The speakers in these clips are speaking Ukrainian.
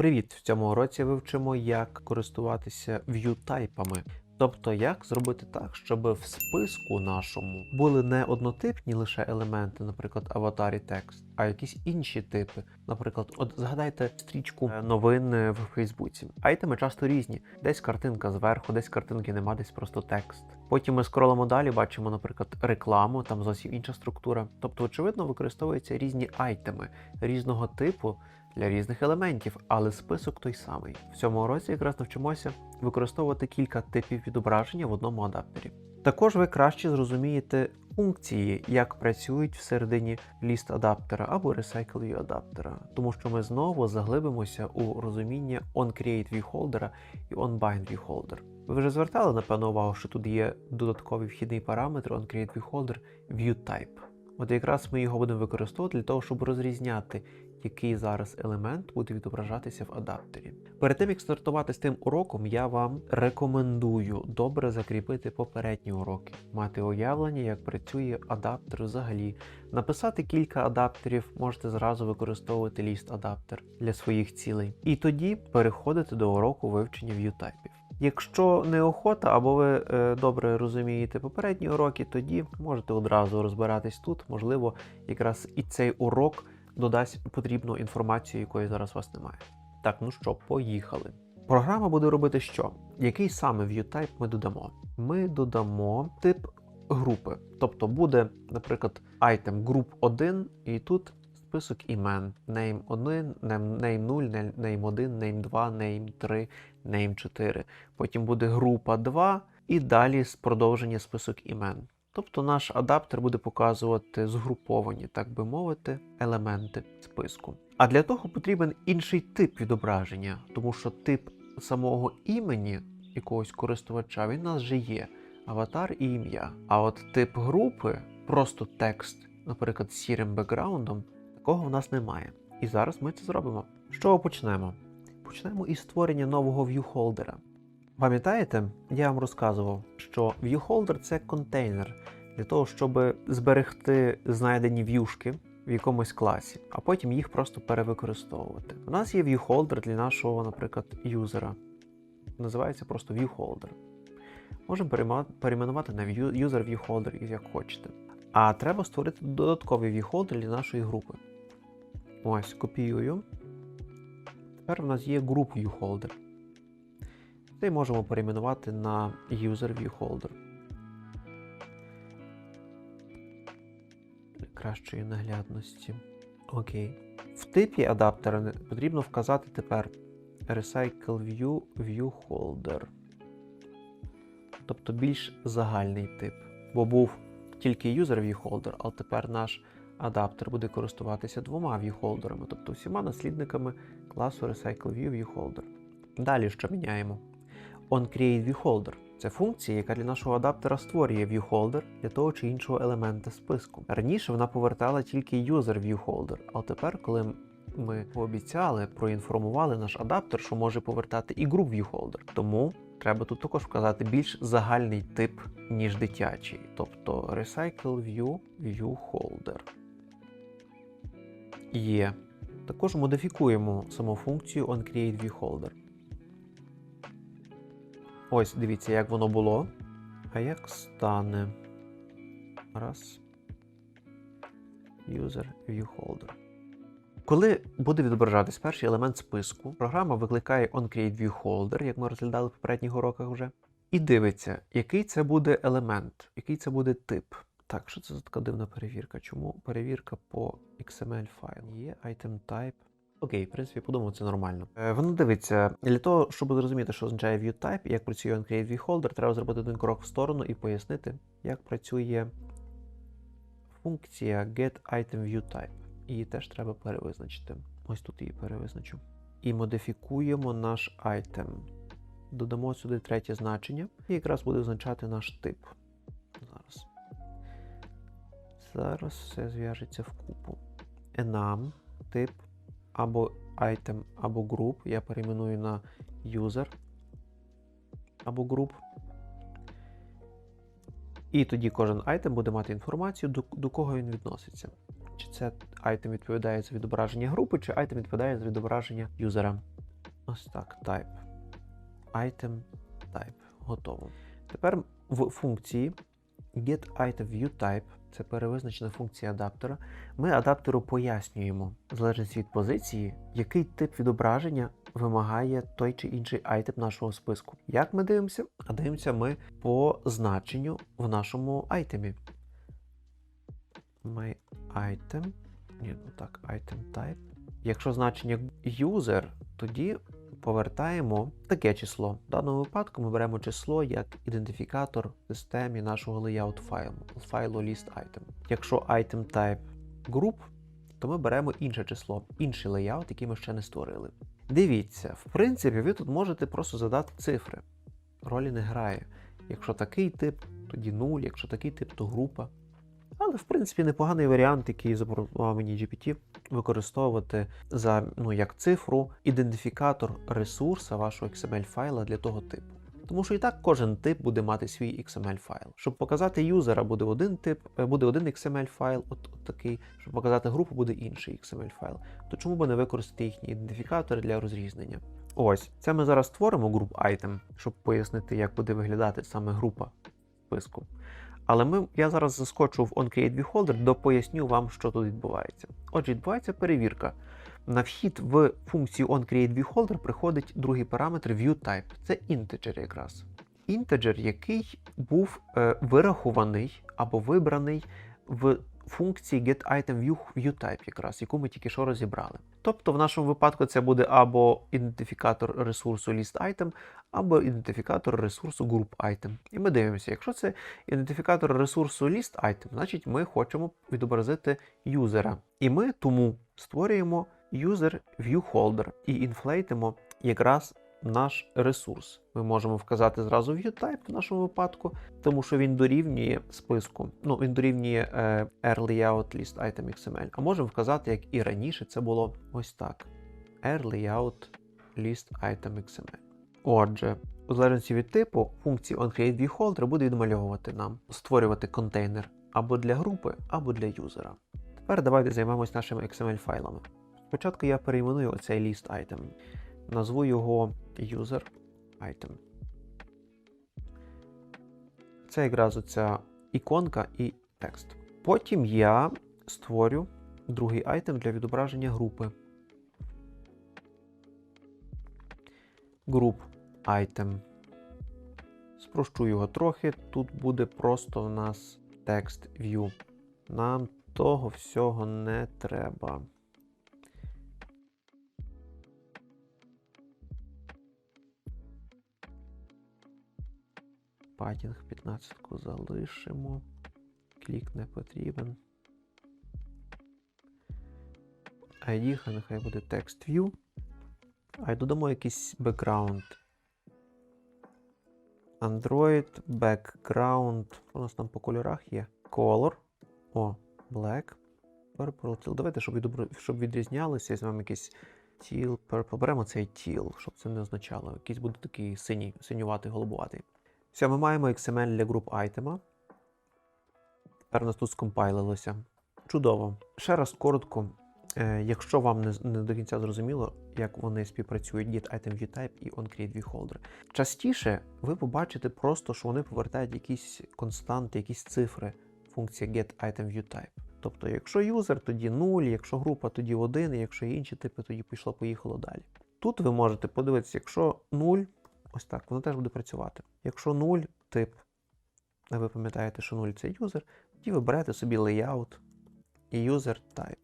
Привіт! В цьому уроці вивчимо, як користуватися view-тайпами. Тобто, як зробити так, щоб в списку нашому були не однотипні лише елементи, наприклад, аватар і текст, а якісь інші типи. Наприклад, от згадайте стрічку е, новин е, в Фейсбуці. Айтеми часто різні. Десь картинка зверху, десь картинки нема, десь просто текст. Потім ми скролимо далі, бачимо, наприклад, рекламу, там зовсім інша структура. Тобто, очевидно, використовуються різні айтеми різного типу для різних елементів, але список той самий. В цьому уроці якраз навчимося використовувати кілька типів відображення в одному адаптері. Також ви краще зрозумієте функції, як працюють всередині ліст адаптера або Recycle адаптера, тому що ми знову заглибимося у розуміння onCreate ViewHolder і onBind ViewHolder. Ви вже звертали напевно увагу, що тут є додатковий вхідний параметр onCreate ViewHolder ViewType. От якраз ми його будемо використовувати для того, щоб розрізняти, який зараз елемент буде відображатися в адаптері. Перед тим як стартувати з тим уроком, я вам рекомендую добре закріпити попередні уроки, мати уявлення, як працює адаптер взагалі. Написати кілька адаптерів, можете зразу використовувати ліст адаптер для своїх цілей. І тоді переходити до уроку вивчення в'ютайпів. Якщо неохота, або ви е, добре розумієте попередні уроки, тоді можете одразу розбиратись тут. Можливо, якраз і цей урок додасть потрібну інформацію, якої зараз у вас немає. Так, ну що, поїхали. Програма буде робити що? Який саме ViewType ми додамо? Ми додамо тип групи. Тобто буде, наприклад, item group 1, і тут список імен: name 1, name 0, name 1, name 2, name 3, name 4. Потім буде група 2 і далі продовження список імен. Тобто наш адаптер буде показувати згруповані, так би мовити, елементи списку. А для того потрібен інший тип відображення, тому що тип самого імені якогось користувача він у нас вже є аватар і ім'я. А от тип групи, просто текст, наприклад, з сірим бекграундом, такого в нас немає. І зараз ми це зробимо. З чого почнемо? Почнемо із створення нового viewholder. Пам'ятаєте, я вам розказував, що viewholder – це контейнер для того, щоб зберегти знайдені в'юшки в якомусь класі, а потім їх просто перевикористовувати. У нас є viewholder для нашого, наприклад, юзера. Називається просто viewholder. Можемо перейменувати на user viewholder, як хочете. А треба створити додатковий viewholder для нашої групи. Ось, копіюю. Тепер у нас є group viewholder. Цей можемо перейменувати на user viewholder. Для кращої наглядності. Окей. В типі адаптера потрібно вказати тепер Recycle View Viewholder. Тобто більш загальний тип. Бо був тільки user viewholder, але тепер наш адаптер буде користуватися двома viewholderами, тобто всіма наслідниками класу Recycle View Viewholder. Далі що міняємо? OnCreate ViewHolder це функція, яка для нашого адаптера створює viewholder для того чи іншого елемента списку. Раніше вона повертала тільки user viewholder, але тепер, коли ми пообіцяли, проінформували наш адаптер, що може повертати і group viewholder. Тому треба тут також вказати більш загальний тип, ніж дитячий, тобто Recycle Viewholder. Є. Також модифікуємо саму функцію OnCreate ViewHolder. Ось, дивіться, як воно було. А як стане? Раз. User ViewHolder. Коли буде відображатись перший елемент списку, програма викликає OnCreate ViewHolder, як ми розглядали в попередніх уроках вже, і дивиться, який це буде елемент, який це буде тип. Так, що це за така дивна перевірка? Чому перевірка по XML файлу? Є item type. Окей, в принципі, подумав, це нормально. Е, воно дивиться, для того, щоб зрозуміти, що означає ViewType і як працює OnCreate ViewHolder, треба зробити один крок в сторону і пояснити, як працює функція getItemViewType. Її теж треба перевизначити. Ось тут її перевизначу. І модифікуємо наш item. Додамо сюди третє значення, і якраз буде означати наш тип. Зараз. Зараз все зв'яжеться в купу. Enum, тип або item, або group. Я перейменую на user або group. І тоді кожен item буде мати інформацію, до, до кого він відноситься. Чи це item відповідає за відображення групи, чи item відповідає за відображення юзера. Ось так, type. Item type. Готово. Тепер в функції getItemViewType, це перевизначена функція адаптера. Ми адаптеру пояснюємо, в залежності від позиції, який тип відображення вимагає той чи інший айтем нашого списку. Як ми дивимося? А дивимося ми по значенню в нашому айтемі. My item. Ні, ну так, item type. Якщо значення user, тоді повертаємо таке число. В даному випадку ми беремо число як ідентифікатор в системі нашого layout файлу, файлу list item. Якщо item type group, то ми беремо інше число, інший layout, який ми ще не створили. Дивіться, в принципі, ви тут можете просто задати цифри. Ролі не грає. Якщо такий тип, тоді 0, якщо такий тип, то група. Але, в принципі, непоганий варіант, який запропонував мені GPT, використовувати за ну, як цифру ідентифікатор ресурса вашого XML файла для того типу. Тому що і так кожен тип буде мати свій XML файл. Щоб показати юзера, буде один тип, е, буде один XML файл, от, от такий. Щоб показати групу, буде інший XML файл. То чому би не використати їхні ідентифікатори для розрізнення? Ось, це ми зараз створимо group item, щоб пояснити, як буде виглядати саме група списку. Але ми, я зараз заскочу в OnCreateViewHolder, допоясню вам, що тут відбувається. Отже, відбувається перевірка. На вхід в функцію OnCreateViewHolder приходить другий параметр ViewType. Це інтеджер якраз. Інтеджер, який був е, вирахований або вибраний в функції getItemViewType, якраз, яку ми тільки що розібрали. Тобто, в нашому випадку це буде або ідентифікатор ресурсу ListItem, або ідентифікатор ресурсу GroupItem. І ми дивимося, якщо це ідентифікатор ресурсу ListItem, значить ми хочемо відобразити юзера. І ми тому створюємо user viewholder і інфлейтимо якраз наш ресурс. Ми можемо вказати зразу viewType в нашому випадку, тому що він дорівнює списку, ну він дорівнює е, rLayout list item XML. А можемо вказати, як і раніше, це було ось так: rLayout list item XML. Отже, у залежності від типу, функції onCreateViewHolder буде відмальовувати нам, створювати контейнер або для групи, або для юзера. Тепер давайте займемось нашими XML-файлами. Спочатку я перейменую оцей list item. Назву його user item. Це якраз оця іконка і текст. Потім я створю другий айтем для відображення групи. Group item. Спрощу його трохи. Тут буде просто в нас текст view. Нам того всього не треба. Патінг 15 залишимо. Клік не потрібен. Хай нехай буде text view. А й додамо якийсь бекграунд. Android, background. У нас там по кольорах є. Color. О, black. Purple, teal. Давайте, щоб, відобр... щоб відрізнялися, візьмемо якийсь teal, purple. Беремо цей teal, щоб це не означало. Якийсь буде такий синій, синюватий, голубуватий. Все, ми маємо XML для груп айтема. Тепер у нас тут скомпайлилося. Чудово. Ще раз коротко, е, якщо вам не, до кінця зрозуміло, як вони співпрацюють getItemViewType і onCreateViewHolder. Частіше ви побачите просто, що вони повертають якісь константи, якісь цифри функція getItemViewType. Тобто, якщо юзер, тоді 0, якщо група, тоді 1, і якщо інші типи, тоді пішло-поїхало далі. Тут ви можете подивитися, якщо 0, ось так, воно теж буде працювати. Якщо 0 тип, а ви пам'ятаєте, що 0 це юзер, тоді ви берете собі layout і user type.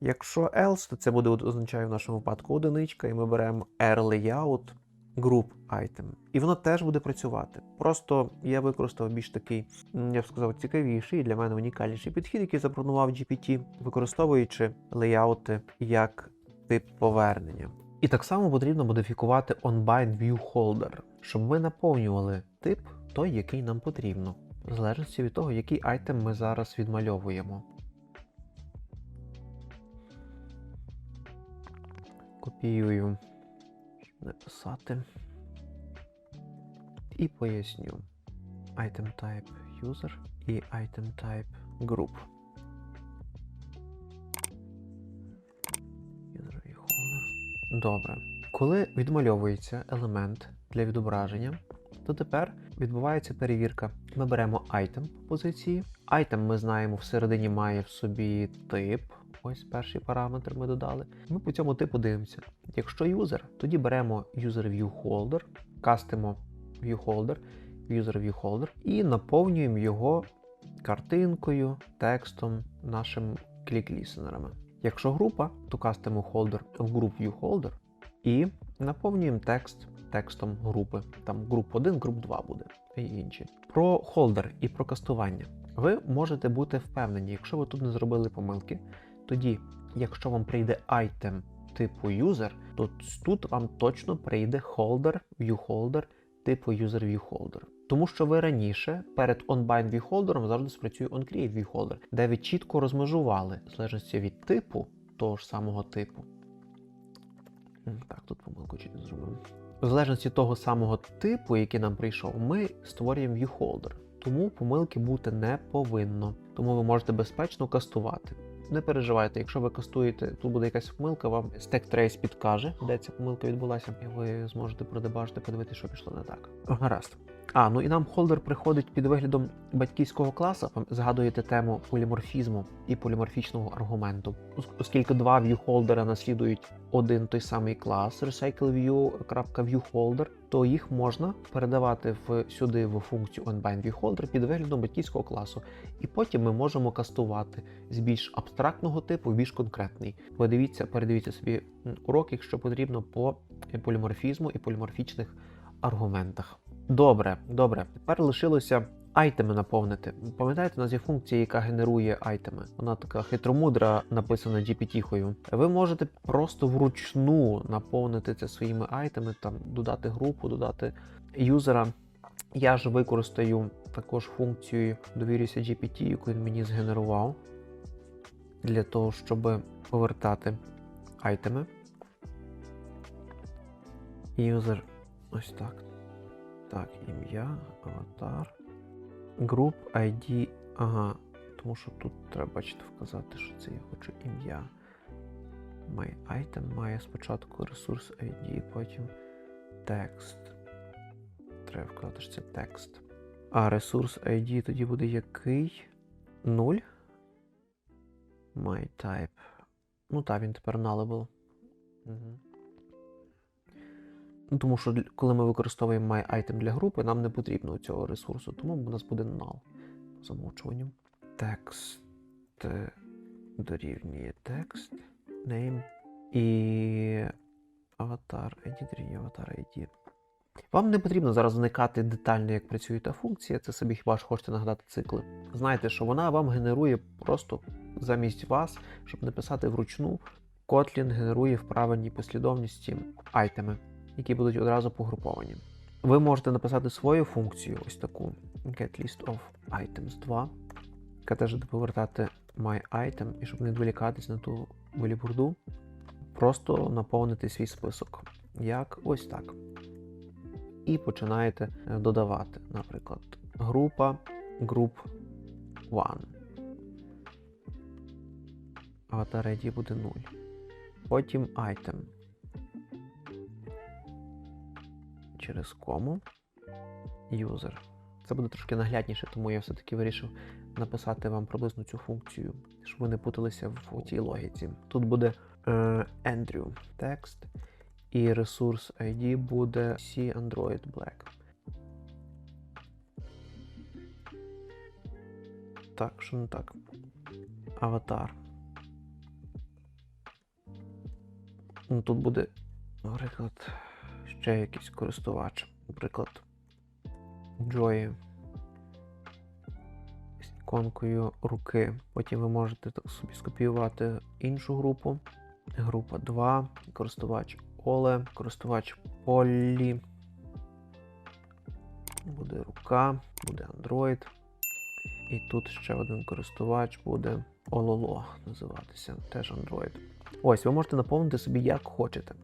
Якщо else, то це буде означає в нашому випадку одиничка, і ми беремо rLayout group item. І воно теж буде працювати. Просто я використав більш такий, я б сказав, цікавіший і для мене унікальніший підхід, який запропонував GPT, використовуючи леяути як тип повернення. І так само потрібно модифікувати onBind viewholder, щоб ми наповнювали тип той, який нам потрібно, в залежності від того, який айтем ми зараз відмальовуємо. Копіюю, щоб не. І поясню. Item type user і item type group. Добре. Коли відмальовується елемент для відображення, то тепер відбувається перевірка. Ми беремо item позиції. Item ми знаємо всередині має в собі тип. Ось перший параметр ми додали. Ми по цьому типу дивимося. Якщо user, тоді беремо user view holder, кастимо view holder, user view holder і наповнюємо його картинкою, текстом, нашим клік-лісенерами. Якщо група, то кастимо holder в group view holder і наповнюємо текст текстом групи. Там груп 1, груп 2 буде і інші. Про холдер і про кастування. Ви можете бути впевнені, якщо ви тут не зробили помилки, тоді, якщо вам прийде айтем типу user, то тут вам точно прийде holder, viewholder типу user viewholder. Тому що ви раніше перед onBind viewholder завжди спрацює onCreate viewholder, де ви чітко розмежували в залежності від типу того ж самого типу. Так, тут помилку чуть не зробив. В залежності того самого типу, який нам прийшов, ми створюємо viewholder. Тому помилки бути не повинно. Тому ви можете безпечно кастувати. Не переживайте, якщо ви кастуєте, тут буде якась помилка, вам Stack Trace підкаже, де ця помилка відбулася, і ви зможете продебажити, подивитися, що пішло не так. Гаразд. А, ну і нам холдер приходить під виглядом батьківського класу. Згадуєте тему поліморфізму і поліморфічного аргументу. Оскільки два viewholder наслідують один той самий клас recycleview.viewholder, то їх можна передавати в сюди в функцію onBind viewholder під виглядом батьківського класу. І потім ми можемо кастувати з більш абстрактного типу в більш конкретний. Подивіться, передивіться собі урок, якщо потрібно, по поліморфізму і поліморфічних аргументах. Добре, добре. Тепер лишилося айтеми наповнити. Пам'ятаєте, у нас є функція, яка генерує айтеми. Вона така хитромудра, написана GPT-хою. Ви можете просто вручну наповнити це своїми айтеми, там додати групу, додати юзера. Я ж використаю також функцію довірюся GPT, яку він мені згенерував, для того, щоб повертати айтеми. Юзер ось так. Так, ім'я, аватар. Group ID. Ага. Тому що тут треба бачите вказати, що це я хочу ім'я. My item має спочатку ресурс ID, потім текст. Треба вказати, що це текст. А ресурс ID тоді буде який? 0. My type. Ну так, він тепер nullable. Угу. Ну, тому що коли ми використовуємо MyItem для групи, нам не потрібно цього ресурсу, тому у нас буде null по. Текст е, дорівнює текст, name і аватар ID дорівнює аватар ID. Вам не потрібно зараз вникати детально, як працює та функція, це собі хіба ж хочете нагадати цикли. Знайте, що вона вам генерує просто замість вас, щоб не писати вручну, Kotlin генерує в правильній послідовності айтеми які будуть одразу погруповані. Ви можете написати свою функцію, ось таку get list of items 2, яка теж буде повертати my item, і щоб не відволікатись на ту вилібурду, просто наповнити свій список. Як ось так. І починаєте е, додавати, наприклад, група group 1. Аватар ID буде 0. Потім item. Через кому user. Це буде трошки наглядніше, тому я все-таки вирішив написати вам приблизно цю функцію, щоб ви не путалися в цій логіці. Тут буде е, Andrew текст, і ресурс ID буде C Android Black. Так, що не так? Аватар. Ну, тут буде, наприклад, ще якийсь користувач. Наприклад, Joy з іконкою руки. Потім ви можете собі скопіювати іншу групу. Група 2, користувач Оле, користувач Полі. Буде рука, буде Android. І тут ще один користувач буде Ололо називатися, теж Android. Ось, ви можете наповнити собі як хочете.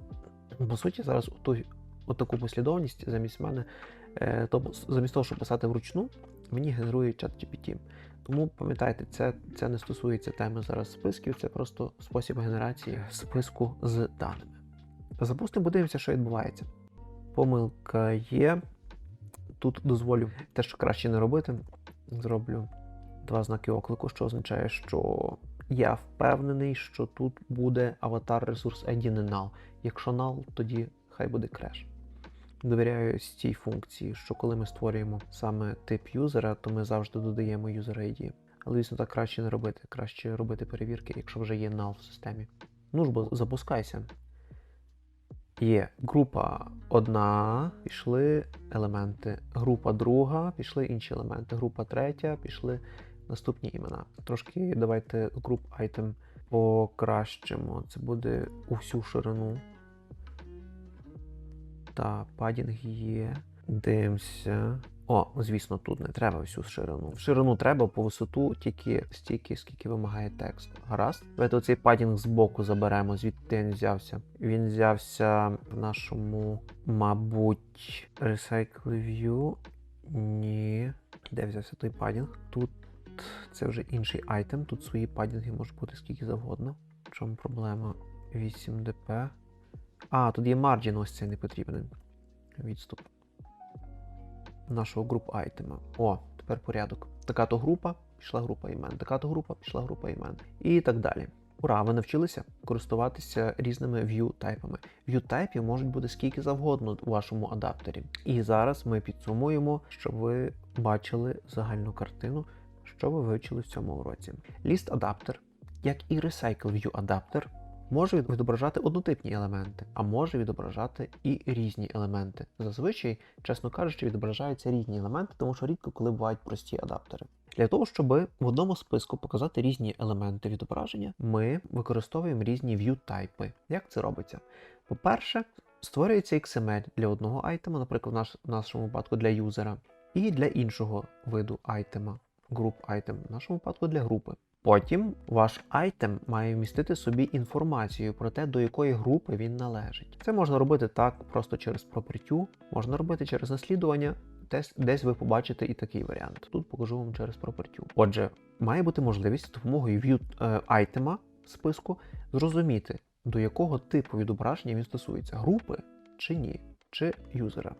По суті, зараз ту, у таку послідовність замість мене, е, то, замість того, щоб писати вручну, мені генерує чат GPT. Тому пам'ятайте, це, це не стосується теми зараз списків, це просто спосіб генерації списку з даними. Запустимо, подивимося, що відбувається. Помилка є. Тут дозволю те, що краще не робити. Зроблю два знаки оклику, що означає, що я впевнений, що тут буде аватар ресурс ID не null. Якщо null, тоді хай буде креш. Довіряю цій функції, що коли ми створюємо саме тип юзера, то ми завжди додаємо user ID. Але, звісно, так краще не робити. Краще робити перевірки, якщо вже є null в системі. Ну ж бо запускайся. Є група одна, пішли елементи. Група друга, пішли інші елементи. Група третя, пішли наступні імена. Трошки давайте груп item покращимо. Це буде у всю ширину. Та падінг є. Дивимося. О, звісно, тут не треба всю ширину. В ширину треба по висоту тільки стільки, скільки вимагає текст. Гаразд. Давайте оцей падінг з боку заберемо, звідти він взявся. Він взявся в нашому, мабуть, Recycle View. Ні. Де взявся той падінг? Тут це вже інший айтем. Тут свої падінги можуть бути скільки завгодно. В чому проблема? 8 dp. А, тут є марджин, ось цей не потрібен. Відступ нашого груп айтема. О, тепер порядок. Така то група, пішла група імен, така то група, пішла група імен. І так далі. Ура, ви навчилися користуватися різними view тайпами. View тайпів можуть бути скільки завгодно у вашому адаптері. І зараз ми підсумуємо, щоб ви бачили загальну картину, що ви вивчили в цьому уроці. List адаптер, як і Recycle View адаптер, може відображати однотипні елементи, а може відображати і різні елементи. Зазвичай, чесно кажучи, відображаються різні елементи, тому що рідко коли бувають прості адаптери. Для того, щоб в одному списку показати різні елементи відображення, ми використовуємо різні view тайпи. Як це робиться? По-перше, створюється XML для одного айтема, наприклад, в в нашому випадку для юзера, і для іншого виду айтема, груп айтем, в нашому випадку для групи. Потім ваш айтем має вмістити собі інформацію про те, до якої групи він належить. Це можна робити так просто через пропертю, можна робити через наслідування. Десь, ви побачите і такий варіант. Тут покажу вам через пропертю. Отже, має бути можливість з допомогою view е, айтема списку зрозуміти, до якого типу відображення він стосується групи чи ні, чи юзера.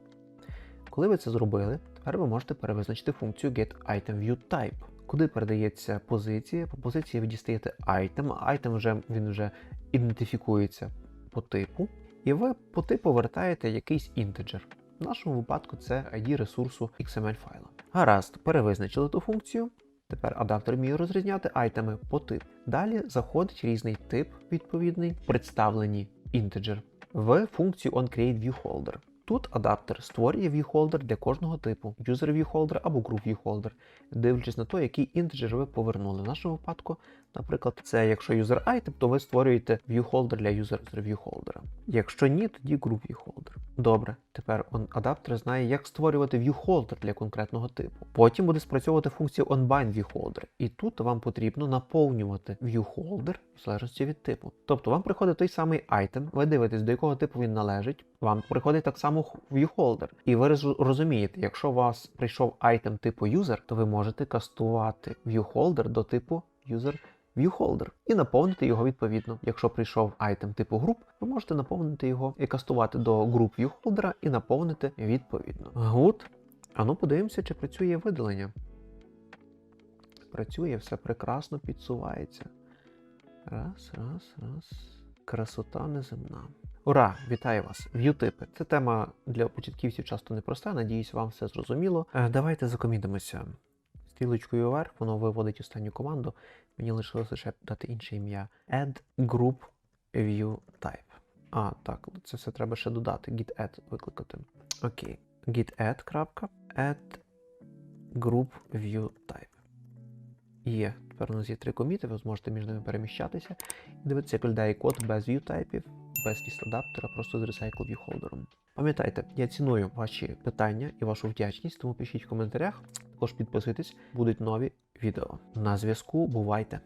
Коли ви це зробили, тепер ви можете перевизначити функцію getItemViewType куди передається позиція. По позиції ви дістаєте айтем. Айтем вже він вже ідентифікується по типу, і ви по типу вертаєте якийсь інтеджер. В нашому випадку це ID ресурсу XML файла. Гаразд, перевизначили ту функцію. Тепер адаптер вміє розрізняти айтеми по типу. Далі заходить різний тип відповідний, представлені інтеджер в функцію onCreateViewHolder. Тут адаптер створює viewholder для кожного типу, user viewholder або group viewholder, дивлячись на те, який інтеджер ви повернули. В нашому випадку, наприклад, це якщо user item, то ви створюєте viewholder для user з viewholder. Якщо ні, тоді group viewholder. Добре, тепер он адаптер знає, як створювати viewholder для конкретного типу. Потім буде спрацьовувати функція onBind viewholder. І тут вам потрібно наповнювати viewholder в залежності від типу. Тобто вам приходить той самий айтем, ви дивитесь, до якого типу він належить. Вам приходить так само viewholder. І ви розумієте, якщо у вас прийшов айтем типу user, то ви можете кастувати viewholder до типу user viewholder і наповнити його відповідно. Якщо прийшов айтем типу груп, ви можете наповнити його і кастувати до груп viewholder і наповнити відповідно. Good. А ну подивимося, чи працює видалення. Працює, все прекрасно підсувається. Раз, раз, раз. Красота неземна. Ура! Вітаю вас! В'ютипи. Це тема для початківців часто непроста. Надіюсь, вам все зрозуміло. Е, давайте закомітимося. Стрілочкою вверх, воно виводить останню команду. Мені лишилося лише дати інше ім'я. Add group view type. А, так, це все треба ще додати. Git add викликати. Окей. Git add. add group view type. Є. Тепер у нас є три коміти, ви зможете між ними переміщатися і дивитися, як виглядає код без view тайпів, без ліст-адаптера, просто з Recycle View Holder. Пам'ятайте, я ціную ваші питання і вашу вдячність, тому пишіть в коментарях. Також підписуйтесь, будуть нові відео. На зв'язку бувайте!